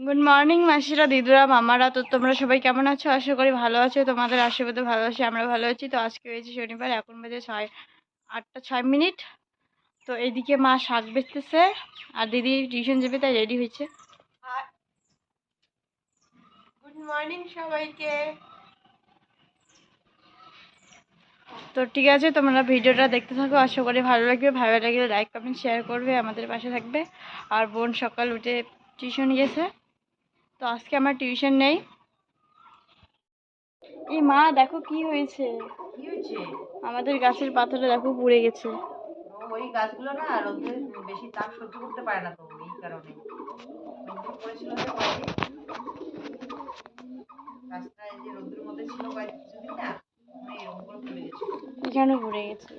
Good morning মাসিরা দিদুরা মামারা তো তোমরা সবাই কেমন আছো? আশা করি ভালো আছো তোমাদের আশীর্বাদে ভালো আছি আমরা ভালো আছি। তো আজকে হয়েছে শনিবার এখন বাজে ছয় আটটা ছয় মিনিট। তো এইদিকে মা শাক বেচতেছে আর দিদি টিউশন যাবে তাই রেডি হয়েছে। গুড মর্নিং সবাইকে। তো ঠিক আছে তোমরা ভিডিওটা দেখতে থাকো আশা করি ভালো লাগবে। ভালো লাগলে লাইক কমেন্ট শেয়ার করবে আমাদের পাশে থাকবে। আর বোন সকাল উঠে টিউশন গেছে। তো আজকে আমার টিউশন নেই। এই মা দেখো কি হয়েছে। আমাদের গাছের পাতাটা দেখো পুড়ে গেছে। ওই গাছগুলো না রোদ্রে বেশি তাপ সহ্য করতে পারে না তো এই কারণে। পড়েছিল যে রোদ্রের মধ্যে ছিল কয়েক কিছুদিন না পুড়ে গেছে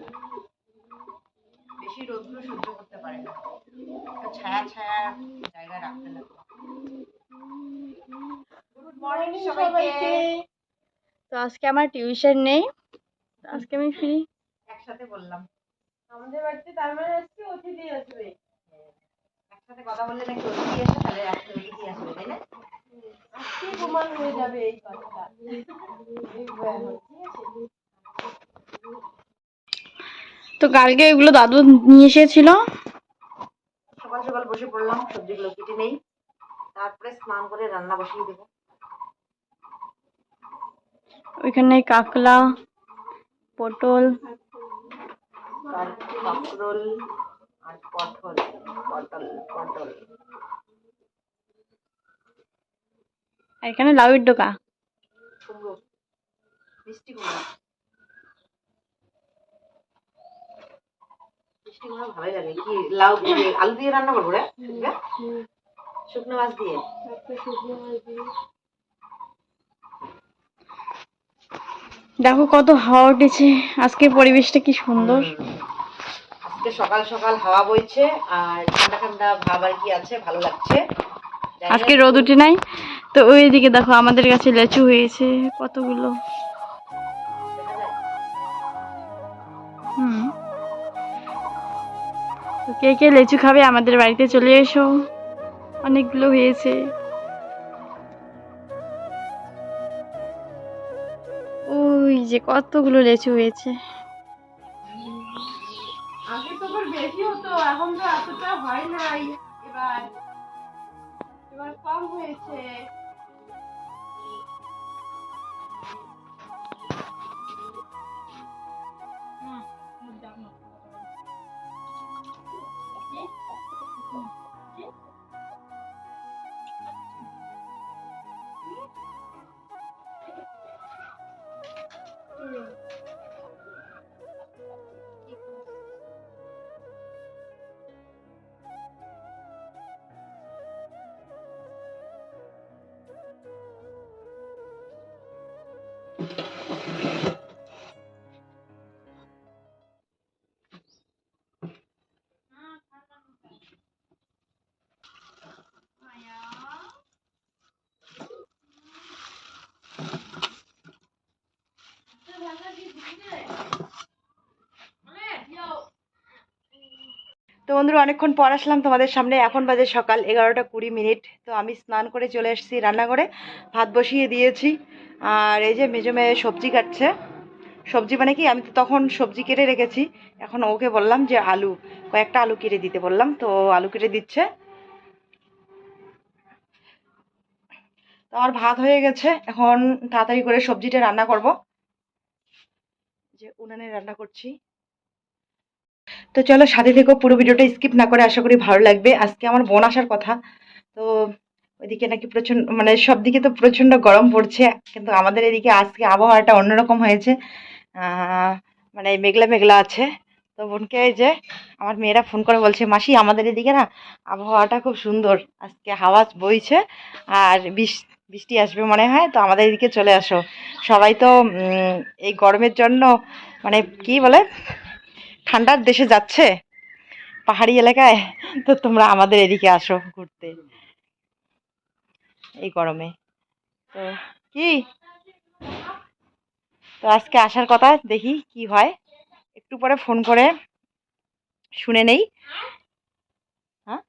বেশি রোদ্র সহ্য করতে পারে না একটা ছায়া ছায়া জায়গায় রাখতে লাগে গুড মর্নিং সবাইকে। তো আজকে আমার টিউশন নেই আজকে আমি ফ্রি একসাথে বললাম। আমাদের বাড়িতে তার মানে আজকে অতিথি আসবে। একসাথে কথা বললে নাকি অতিথি আসে তাহলে আজকে অতিথি আসবে তাই না? আজকে প্রমাণ হয়ে যাবে এই কথাটা। দেখব এখন, ঠিক আছে তো কালকে এগুলো দাদু নিয়ে এসেছিল। সকাল সকাল বসে পড়লাম সবজিগুলো কেটে নেই। তারপরে স্নান করে রান্না বসিয়ে দেবো। ওইখানে কাকলা পটল। আর কাঁকরোল আর পটল পটল পটল। এখানে লাউয়ের ডোকা। মিষ্টি কুমড়ো। মিষ্টি কুমড়ো ভালোই লাগে। কি লাউ আলু দিয়ে রান্না করব রে? শুকনো মাছ দিয়ে? শুকনো মাছ দিয়ে। দেখো কত হাওয়া উঠেছে। আজকে পরিবেশটা কি সুন্দর। আজকে সকাল সকাল হাওয়া বইছে আর ঠান্ডা ঠান্ডা ভাব আর কি আছে ভালো লাগছে। আজকে রোদ উঠে নাই। তো ওইদিকে দেখো আমাদের কাছে লেচু হয়েছে কতগুলো। হুম। কে কে লেচু খাবে আমাদের বাড়িতে চলে এসো। অনেকগুলো হয়েছে। যে কতগুলো লেচু হয়েছে। হয় নাই। এবার এবার কম হয়েছে। বন্ধুরা, অনেকক্ষণ পর আসলাম তোমাদের সামনে। এখন বাজে সকাল এগারোটা কুড়ি মিনিট। তো আমি স্নান করে চলে এসেছি রান্নাঘরে। ভাত বসিয়ে দিয়েছি। আর এই যে মেজো মেয়ে সবজি কাটছে। সবজি মানে কি? আমি তো তখন সবজি কেটে রেখেছি। এখন ওকে বললাম যে আলু, কয়েকটা আলু কেটে দিতে বললাম। তো আলু কেটে দিচ্ছে। তো আমার ভাত হয়ে গেছে। এখন তাড়াতাড়ি করে সবজিটা রান্না করব। যে উনানে রান্না করছি। তো চলো সাথে থেকেও পুরো ভিডিওটা স্কিপ না করে আশা করি ভালো লাগবে। আজকে আমার বোন আসার কথা, তো ওইদিকে নাকি প্রচণ্ড মানে সব দিকে তো প্রচণ্ড গরম পড়ছে, কিন্তু আমাদের এদিকে আজকে আবহাওয়াটা অন্যরকম হয়েছে। মানে মেঘলা মেঘলা আছে। তো বোনকে যে আমার মেয়েরা ফোন করে বলছে, মাসি, আমাদের এদিকে না আবহাওয়াটা খুব সুন্দর, আজকে হাওয়া বইছে আর বৃষ- বৃষ্টি আসবে মনে হয়, তো আমাদের এদিকে চলে আসো। সবাই তো এই গরমের জন্য মানে কি বলে ঠান্ডার দেশে যাচ্ছে? পাহাড়ি এলাকায়? তো তোমরা আমাদের এদিকে আসো ঘুরতে। এই গরমে। তো কি? তো আজকে আসার কথা, দেখি কি হয়। একটু পরে ফোন করে শুনে নেই। হ্যাঁ?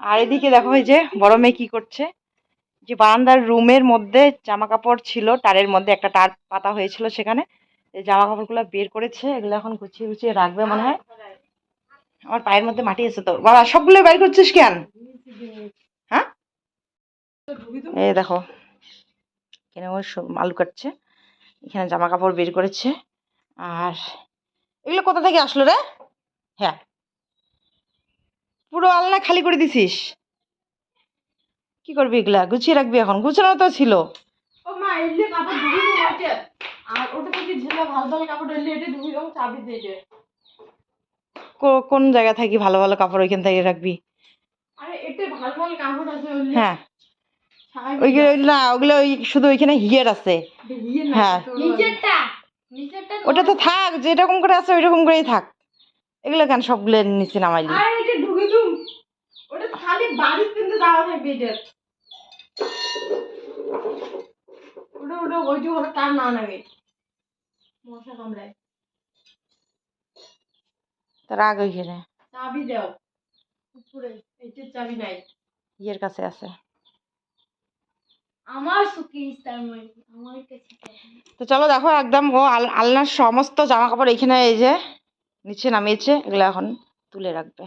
আর এদিকে দেখো এই যে মেয়ে কি করছে? যে বারান্দার রুমের মধ্যে জামা কাপড় ছিল তারের মধ্যে একটা তার পাতা হয়েছিল সেখানে। জামা কাপড়গুলো বের করেছে, এগুলো এখন গুছিয়ে গুছিয়ে রাখবে মনে হয়। আমার পায়ের মধ্যে মাটি আছে তো। বাবা সবগুলো বের করছিস কেন? হ্যাঁ? এই দেখো সব- আলু কাটছে, এখানে জামা কাপড় বের করেছে। আর এগুলো কোথা থেকে আসলো রে? হ্যাঁ। পুরো আলনা খালি করে দিছিস? কি করবি এগুলা? গুছিয়ে রাখবি এখন? গুছানো তো ছিল ও মা এলে কাপড় ধুবি তো ওইটা আর ওটা থেকে ঝেলা ভালো ভালো কাপড় এলে এটা চাবি দিয়ে দে কো- কোন জায়গা থাকি ভালো ভালো কাপড় ওইখান থেকে রাখবি? আরে এতে ভালো ভালো কাপড় আছে হ্যাঁ। ওইগুলো না ওগুলো ওই শুধু ওইখানে হিয়ার আছে। হ্যাঁ। ওটা তো থাক যেরকম করে আছে ওই রকম করেই থাক। এগুলো কেন সবগুলো নিচে নামাইলি আরে এটা ঢুকে তুম ওটা খালি বাড়ির কিন্তু যাওয়া থাকবে এটা ওটা ওটা ওইটু তার না লাগে। মশা কামড়ায়। তার আগে ওইখানে চাবি দাও। উপরে এইটার চাবি নাই। ইয়ের কাছে আছে। আমার আমার কাছে তো চলো দেখো একদম ও আল- আলনার সমস্ত জামা কাপড় এখানে এই যে নিচে নামিয়েছে এগুলো এখন তুলে রাখবে।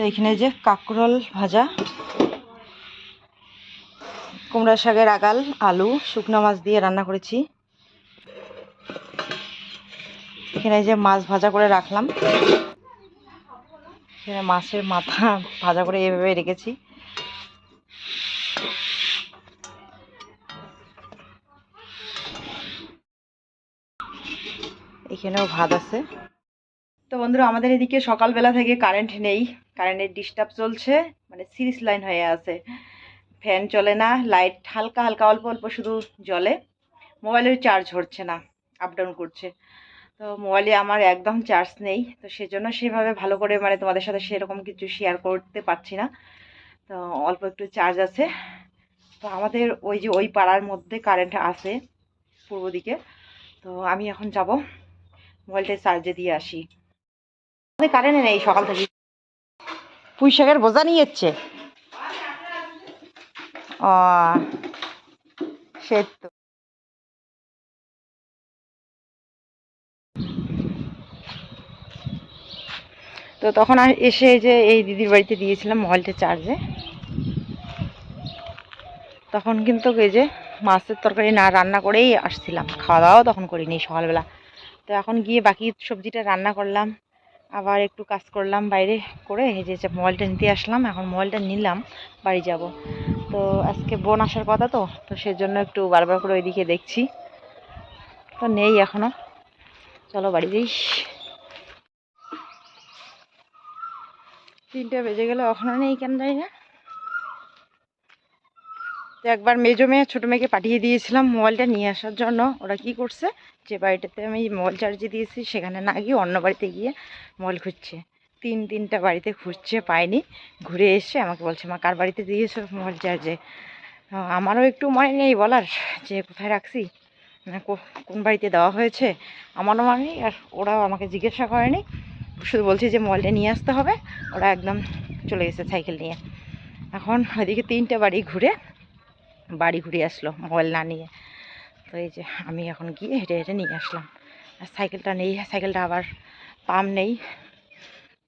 তো এখানে যে কাকরোল ভাজা, কুমড়া শাকের আগাল, আলু, শুকনো মাছ দিয়ে রান্না করেছি। এখানে যে মাছ ভাজা করে রাখলাম, এখানে মাছের মাথা ভাজা করে এভাবে রেখেছি। এখানেও ভাত আছে। তো বন্ধুরা, আমাদের এদিকে সকালবেলা থেকে কারেন্ট নেই। কারেন্টের ডিস্টার্ব চলছে মানে সিরিজ লাইন হয়ে আছে। ফ্যান চলে না লাইট হালকা হালকা, অল্প অল্প শুধু জ্বলে। মোবাইলের চার্জ হচ্ছে না আপ ডাউন করছে। তো মোবাইলে আমার একদম চার্জ নেই, তো সেজন্য সেভাবে ভালো করে মানে তোমাদের সাথে সেরকম কিছু শেয়ার করতে পারছি না। তো অল্প একটু চার্জ আছে। তো আমাদের ওই যে ওই পাড়ার মধ্যে কারেন্ট আছে, পূর্ব দিকে। তো আমি এখন যাব মোবাইলটা চার্জে দিয়ে আসি। আমাদের কারেন্ট নেই সকাল থেকে। পুঁই শাকের বোঝা নিয়ে যাচ্ছে ও সে তো। তো তখন এসে যে এই দিদির বাড়িতে দিয়েছিলাম মোবাইলটা চার্জে তখন কিন্তু এই যে মাছের তরকারি না রান্না করেই আসছিলাম। খাওয়া দাওয়াও তখন করিনি সকালবেলা। তো এখন গিয়ে বাকি সবজিটা রান্না করলাম। আবার একটু কাজ করলাম বাইরে করে, এই যে মোবাইলটা নিতে আসলাম, এখন মোবাইলটা নিলাম, বাড়ি যাব। তো আজকে বোন আসার কথা তো তো সেজন্য একটু বারবার করে ওইদিকে দেখছি। তো নেই এখনও। চলো বাড়ি যাই। তিনটে বেজে গেলে, এখনও নেই কেন যাই না। তো একবার মেজো মেয়ে, ছোটো মেয়েকে পাঠিয়ে দিয়েছিলাম মোবাইলটা নিয়ে আসার জন্য। ওরা কি করছে? যে বাড়িটাতে আমি মোবাইল চার্জে দিয়েছি, সেখানে না গিয়ে অন্য বাড়িতে গিয়ে মোবাইল খুঁজছে। তিন তিনটা বাড়িতে খুঁজছে, পায়নি। ঘুরে এসে আমাকে বলছে, মা, কার বাড়িতে দিয়েছ মোবাইল চার্জে? আমারও একটু মনে নেই বলার, যে কোথায় রাখছি কোন বাড়িতে দেওয়া হয়েছে। আমারও মনে নেই, আর ওরাও আমাকে জিজ্ঞাসা করেনি। শুধু বলছে যে মোবাইলটা নিয়ে আসতে হবে। ওরা একদম চলে গেছে সাইকেল নিয়ে। এখন ওইদিকে তিনটে বাড়ি ঘুরে বাড়ি ঘুরে আসলো মোবাইল না নিয়ে। তো এই যে আমি এখন গিয়ে হেঁটে হেঁটে নিয়ে আসলাম। আর সাইকেলটা নেই, সাইকেলটা আবার পাম নেই।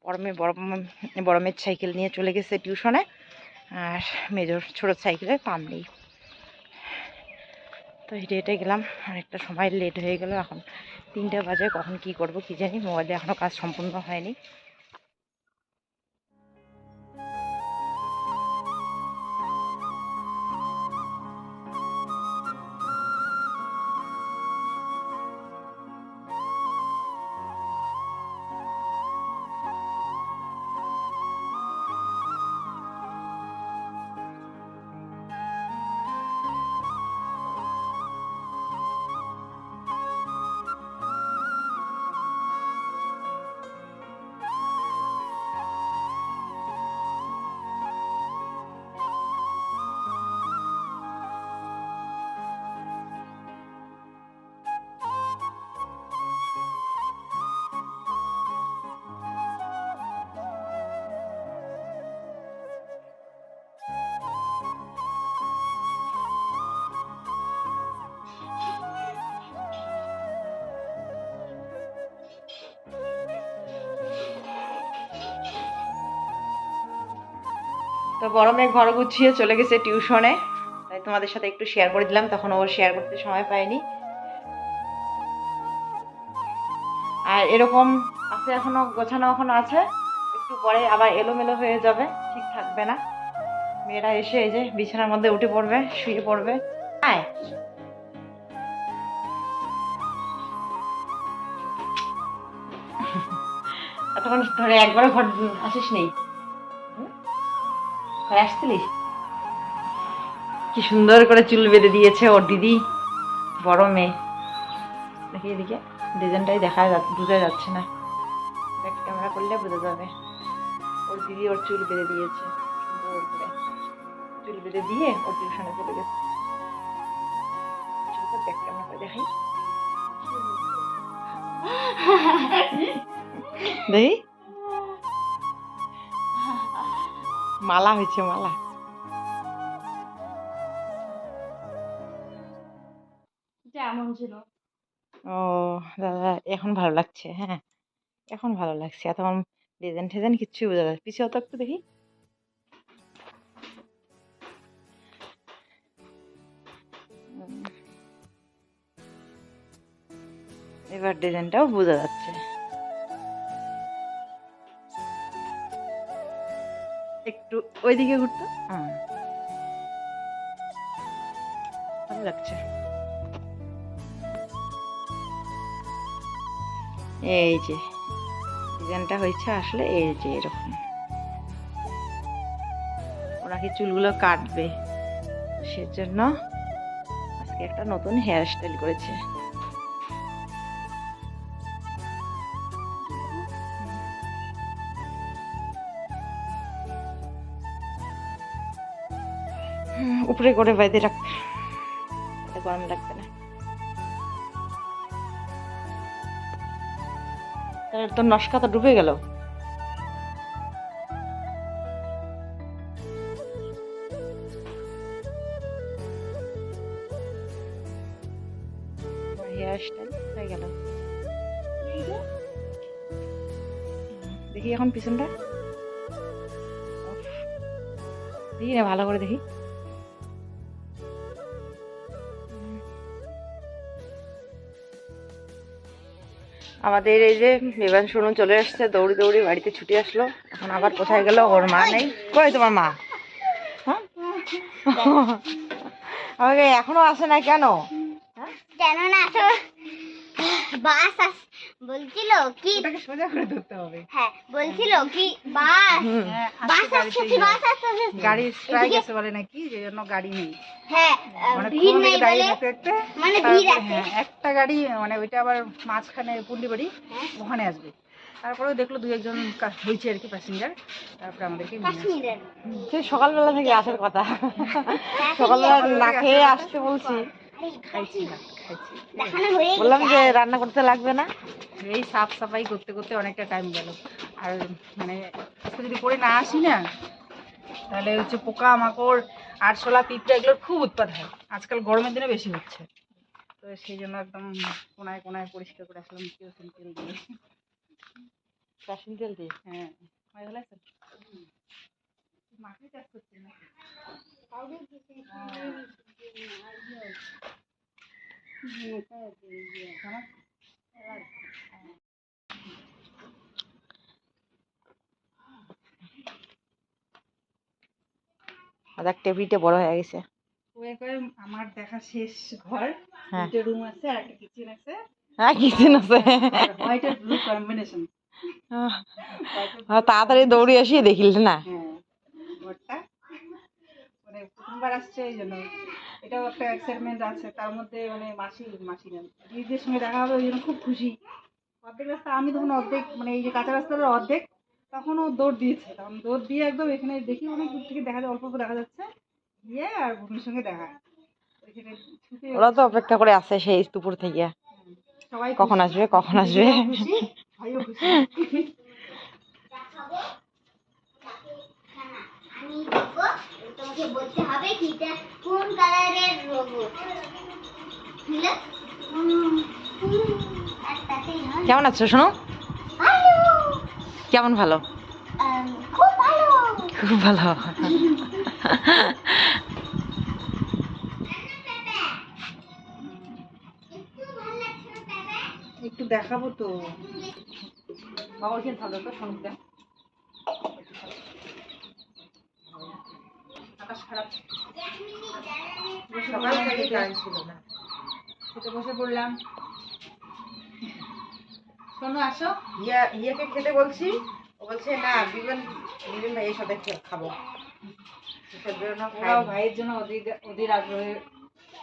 বড় মেয়ে বড় মা- বড় মেয়ের সাইকেল নিয়ে চলে গেছে টিউশনে। আর মেজর ছোটো সাইকেলে পাম নেই। তো হেঁটে হেঁটে গেলাম। অনেকটা সময় লেট হয়ে গেল। এখন তিনটে বাজে, কখন কি করব কি জানি। মোবাইলে এখনও কাজ সম্পূর্ণ হয়নি। মেয়ে ঘর গুছিয়ে চলে গেছে টিউশনে। তাই তোমাদের সাথে একটু শেয়ার করে দিলাম, তখন ও শেয়ার করতে সময় পায়নি আর এরকম আছে এখনও, গোছানো এখনও আছে। একটু পরে আবার এলোমেলো হয়ে যাবে, ঠিক থাকবে না। মেয়েরা এসে এই যে বিছানার মধ্যে উঠে পড়বে, শুয়ে পড়বে। আয়। এতক্ষণ ধরে একবারও ঘর আসিস নেই? ঘরে আসছিলিস? কি সুন্দর করে চুল বেঁধে দিয়েছে ওর দিদি, বড় মেয়ে। দেখি এদিকে ডিজাইনটাই দেখা যাচ্ছে, বোঝা যাচ্ছে না। ব্যাক ক্যামেরা করলে বোঝা যাবে। ওর দিদি ওর চুল বেঁধে দিয়েছে, সুন্দর করে। চুল বেঁধে দিয়ে ওর টিউশনে চলে গেছে। ক্যামেরা দেখাই। দেখি। মালা হয়েছে মালা। যেমন ছিল? ও দাদা এখন ভালো লাগছে হ্যাঁ। এখন ভালো লাগছে এখন ডিজাইন টেজাইন কিচ্ছুই বোঝা যাচ্ছে পিছিয়ে তো একটু দেখি। এবার ডিজাইনটাও বোঝা যাচ্ছে। একটু ওইদিকে ঘুরতো। ভালো লাগছে। এই যে, ডিজাইনটা হয়েছে আসলে এই যে এরকম। ওরা কি চুলগুলো কাটবে, সেজন্য আজকে একটা নতুন হেয়ার স্টাইল করেছে। উপরে করে বাইরে রাখবে গরম লাগবে না। তোর নস্কা তো ডুবে গেল? দেখি এখন পিছনটা। দেখি না, ভালো করে দেখি। আমাদের এই যে বিমান শুনুন চলে আসছে, দৌড়ি দৌড়ি বাড়িতে ছুটি আসলো। এখন আবার কোথায় গেল? ওর মা নেই। কই তোমার মা? হ্যাঁ? আমাকে এখনও আসে না কেন? কেন না তো, বাস আস বলছিল কি ওটাকে সোজা করে ধরতে হবে। হ্যাঁ বলছিল কি বাস বাস আসছে কি বাস আসছে গাড়ি স্ট্রাইক আছে বলে নাকি যে জন্য গাড়ি নেই। হ্যাঁ মানে ভিড় নেই দাঁড়িয়ে বলে। মানে ভিড় আছে। হ্যাঁ একটা গাড়ি মানে ওইটা আবার মাঝখানে পুন্ডি বাড়ি হ্যাঁ। ওখানে আসবে। তারপরেও দেখল দুই একজন কা- হয়েছে আর কি প্যাসেঞ্জার তারপরে আমাদেরকে সেই সকালবেলা থেকে আসার কথা। সকালবেলা না খেয়ে আসতে বলছি। খাইছি। না খাইছি। বললাম যে রান্না করতে লাগবে না? এই সাফ সাফাই করতে করতে অনেকটা টাইম গেল। আর মানে আজকে যদি করে না আসি না তাহলে হচ্ছে পোকা মাকড় আরশোলা পিঁপড়া এগুলোর খুব উৎপাদ হয়। আজকাল গরমের দিনে বেশি হচ্ছে। তো সেই জন্য একদম কোনায় কোনায় পরিষ্কার করে আসলাম কেরোসিন তেল দিয়ে। কেরোসিন তেল দিয়ে? হ্যাঁ। হয়ে গেল মাকে চাষ করছি না আদার টেবিলটা বড় হয়ে গেছে। আমার দেখা শেষ ঘর। হ্যাঁ। দুটো রুম আছে আর একটা কিচেন আছে। হ্যাঁ কিচেন আছে। হোয়াইট আর ব্লু কম্বিনেশন হ্যাঁ, তাড়াতাড়ি দৌড়ে এসে দেখিল না। হ্যাঁ ঘরটা। মানে প্রথমবার আসছে এই জন্য। এটাও একটা এক্সাইটমেন্ট আছে। তার মধ্যে মানে মাসি মাসি নেন দিদিদের সঙ্গে দেখা হবে ওই জন্য খুব খুশি। অর্ধেক রাস্তা আমি তখন অর্ধেক মানে এই যে কাঁচা রাস্তার অর্ধেক তখন ও দৌড় দিয়েছে। তখন দৌড় দিয়ে একদম এখানে দেখি অনেক দূর থেকে দেখা যায় অল্প অল্প দেখা যাচ্ছে। গিয়ে আর ভূমির সঙ্গে দেখা। ওরা তো অপেক্ষা করে আছে সেই দুপুর থেকে। সবাই কখন আসবে কখন আসবে? খুশি ভাইও খুশি। আমি তোমাকে বলতে হবে কোন কালারের রোবট হয়। কেমন আছো শোনো কেমন ভালো? খুব ভালো। খুব ভালো। একটু ভালো লাগছে না পেঁপে? একটু দেখাবো তো। বাবা ওইখানে থাকবে তো সঙ্গে আকাশ খারাপ সকাল থেকে ছিল না। খেতে বসে পড়লাম। শোনো আসো। ইয়া ইয়াকে খেতে বলছি। ও বলছে না বিমান বিমান ভাইয়ের সাথে খাব। ওরাও ভাইয়ের জন্য ওদের ওদের আগ্রহে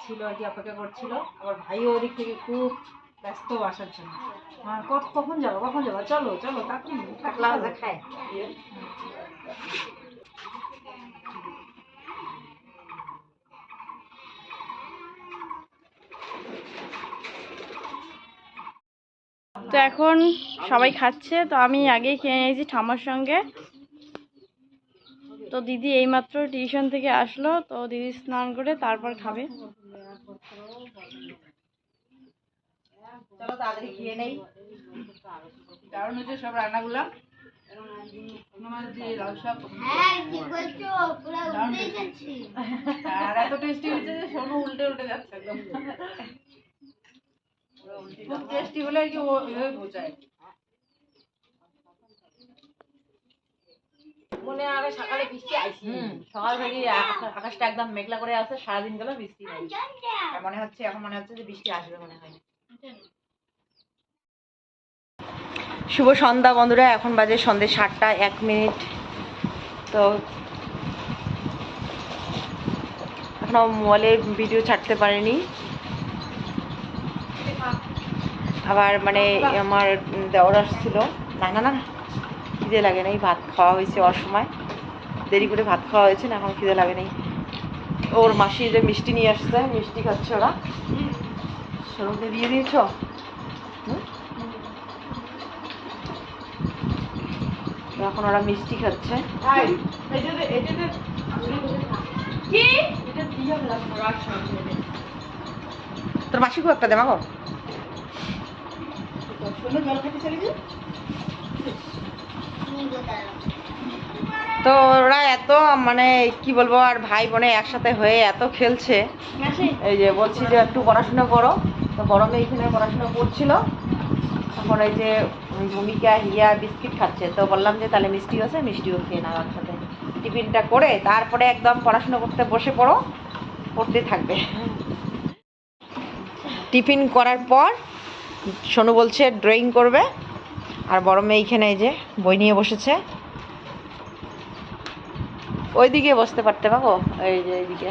ছিল আর কি অপেক্ষা করছিল। আবার ভাইও ওদিক থেকে খুব ব্যস্ত আসার জন্য। কখন যাব কখন যাব? চলো চলো তাড়াতাড়ি। খায় তো এখন সবাই খাচ্ছে তো আমি আগেই খেয়ে নিয়েছি ঠাম্মার সঙ্গে। তো দিদি এইমাত্র টিউশন থেকে আসলো তো দিদি স্নান করে তারপর খাবে। চলো তাড়াতাড়ি খেয়ে নেই। কারণ হচ্ছে সব রান্নাগুলা হ্যাঁ ঠিক বলছো? পুরো উল্টেই যাচ্ছি। আর এত টেস্টি হয়েছে যে সোনু উল্টে উল্টে যাচ্ছে একদম। খুব টেস্টি হলে আর কি বোঝায়। মনে আগে সকালে বৃষ্টি আইছি সকাল থেকে আকাশটা একদম মেঘলা করে আছে সারাদিন গেল বৃষ্টি নাই মনে হচ্ছে এখন মনে হচ্ছে যে বৃষ্টি আসবে মনে হয়। শুভ সন্ধ্যা বন্ধুরা এখন বাজে সন্ধ্যে সাতটা এক মিনিট। তো এখনও মোবাইলে ভিডিও ছাড়তে পারিনি। আবার মানে আমার দেওয়ার আসছিল না না না খিদে লাগে নাই ভাত খাওয়া হয়েছে অসময় দেরি করে ভাত খাওয়া হয়েছে না এখন খিদে লাগে নাই ওর মাসি যে মিষ্টি নিয়ে আসছে মিষ্টি খাচ্ছে ওরা সরুকে দিয়ে দিয়েছ হুম? এখন ওরা মিষ্টি খাচ্ছে তোর মাসিকেও একটা দেমাগো সোনু জল খেতে চলে যে তো ওরা এত মানে কি বলব আর ভাই বোনে একসাথে হয়ে এত খেলছে। এই যে বলছি যে একটু পড়াশোনা করো। তো গরমে এইখানে পড়াশোনা করছিল। তখন এই যে ভূমিকা হিয়া বিস্কিট খাচ্ছে। তো বললাম যে তাহলে মিষ্টি আছে মিষ্টিও খেয়ে নাও একসাথে। টিফিনটা করে তারপরে একদম পড়াশোনা করতে বসে পড়ো। পড়তে থাকবে। টিফিন করার পর সোনু বলছে ড্রয়িং করবে। আর বড় মেয়ে এইখানে এই যে বই নিয়ে বসেছে। ওইদিকে বসতে পারতে পাবো? এই যে এইদিকে।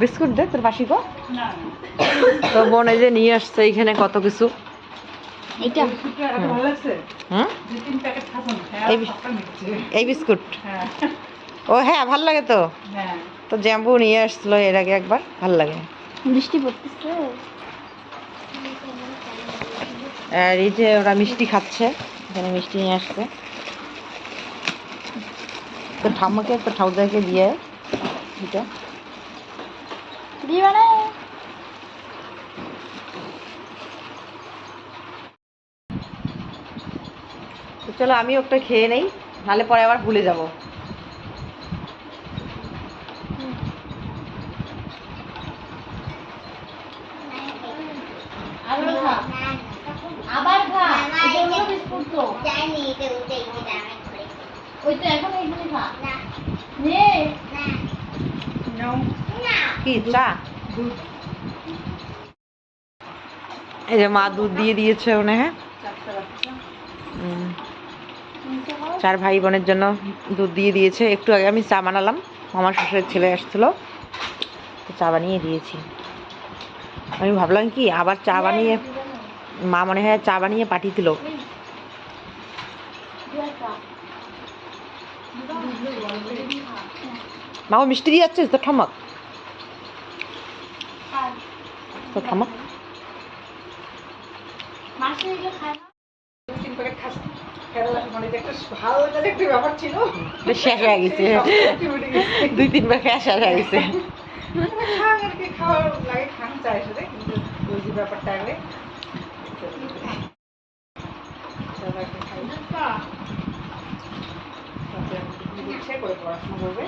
বিস্কুট দে তোর মাসি গো। না। তো বোন এই যে নিয়ে আসছে এইখানে কত কিছু। হ্যাঁ এই বিস্কুট? হ্যাঁ। ও হ্যাঁ ভালো লাগে তো। হ্যাঁ। তো জ্যাম্বু নিয়ে আসছিল এর আগে একবার ভালো লাগে। বৃষ্টি পড়তেছে? আর এই যে ওরা মিষ্টি খাচ্ছে এখানে মিষ্টি নিয়ে আসছে। তো ঠাম্মাকে একটা ঠাউদাকে দিয়ে এটা দিবা না? চলো আমি ওটা খেয়ে নেই নাহলে পরে আবার ভুলে যাব। আবার খা। না না আবার খা। এটা এই যে- বিস্কুট তো। জানি এটা উল্টে এটা আমি করে ওই তো এখন এইখানে খা। না। নে না নাও। না কি চা? দুধ। এই যে মা দুধ দিয়ে দিয়েছে ওনে হ্যাঁ? চার ভাই বোনের জন্য দুধ দিয়ে দিয়েছে। একটু আগে আমি চা বানালাম। আমার শ্বশুরের ছেলে আসছিল। তো চা বানিয়ে দিয়েছি। আমি ভাবলাম কি আবার চা বানিয়ে মা মনে হয় চা বানিয়ে পাঠিয়ে দিল মা মিষ্টি দিয়ে যাচ্ছিস প্যাকেট খাস কেরালা মানে যে একটা ভালো লাগে একটা ব্যাপার ছিল। বেশ শেষ হয়ে গেছে। সবটা উঠে গেছে। দুই তিনবার খেয়ে শেষ হয়ে গেছে। খান আর কি খাওয়ার লাগে খান চায় সাথে কিন্তু ওই যে ব্যাপারটা আগে বাচ্চাদেরকে খাই তারপরে আমি টিফিন দিচ্ছে করে পড়াশোনা করবে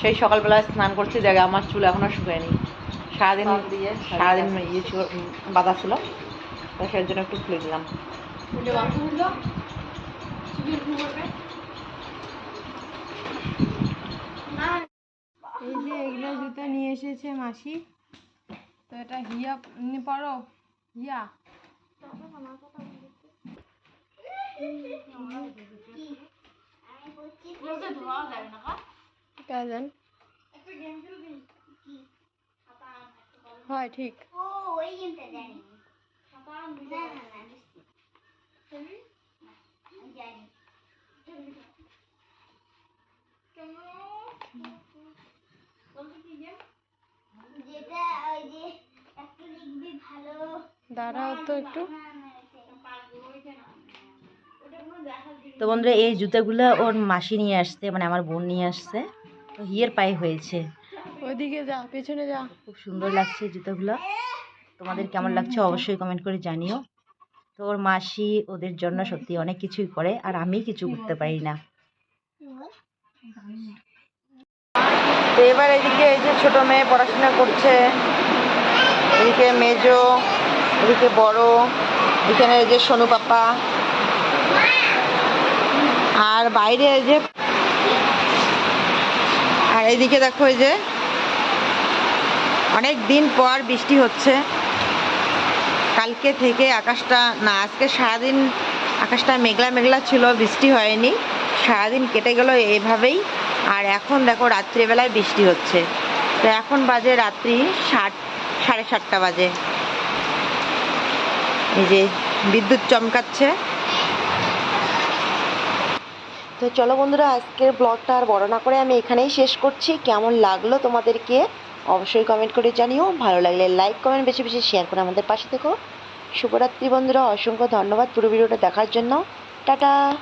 সেই সকালবেলা স্নান করছি দেখে আমার চুল এখনও শুকায়নি। সারাদিন দিয়ে সারাদিন ইয়ে ছিল উম, ছিল। তো সেই জন্য একটু খুলে দিলাম এই এগুলো জুতো নিয়ে এসেছে মাসি। তো এটা হিয়া পড়ো হিয়া। হয় ঠিক। ও জানি না না না বুঝছি। আমি জানি যেটা ওই যে একটু লিখবি ভালো দাঁড়াও তো একটু। তো বন্ধুরা এই জুতোগুলো ওর মাসি নিয়ে আসছে মানে আমার বোন নিয়ে আসছে। তো হিয়ের পায়ে হয়েছে। ওইদিকে যা পেছনে যা। খুব সুন্দর লাগছে জুতোগুলো। তোমাদের কেমন লাগছে অবশ্যই কমেন্ট করে জানিও। তো ওর মাসি ওদের জন্য সত্যি অনেক কিছুই করে আর আমি কিছু করতে পারি না। তো এবার এদিকে এই যে ছোট মেয়ে পড়াশোনা করছে এদিকে মেজো এদিকে বড়, এখানে যে সোনু পাপা। আর বাইরে যে, আর এইদিকে দেখো এই যে, অনেক দিন পর বৃষ্টি হচ্ছে। কালকে থেকে আকাশটা, না, আজকে সারাদিন আকাশটা মেঘলা মেঘলা ছিল, বৃষ্টি হয়নি। সারাদিন কেটে গেল এভাবেই। আর এখন দেখো রাত্রিবেলায় বৃষ্টি হচ্ছে। তো এখন বাজে রাত্রি ষাট সাড়ে সাতটা বাজে। যে বিদ্যুৎ চমকাচ্ছে। তো চলো বন্ধুরা, আজকের ব্লগটা আর বড় না করে আমি এখানেই শেষ করছি। কেমন লাগল তোমাদেরকে অবশ্যই কমেন্ট করে জানিও। ভালো লাগলে লাইক কমেন্ট বেশি বেশি শেয়ার করে আমাদের পাশে থেকো। শুভরাত্রি বন্ধুরা, অসংখ্য ধন্যবাদ পুরো ভিডিওটা দেখার জন্য। টাটা!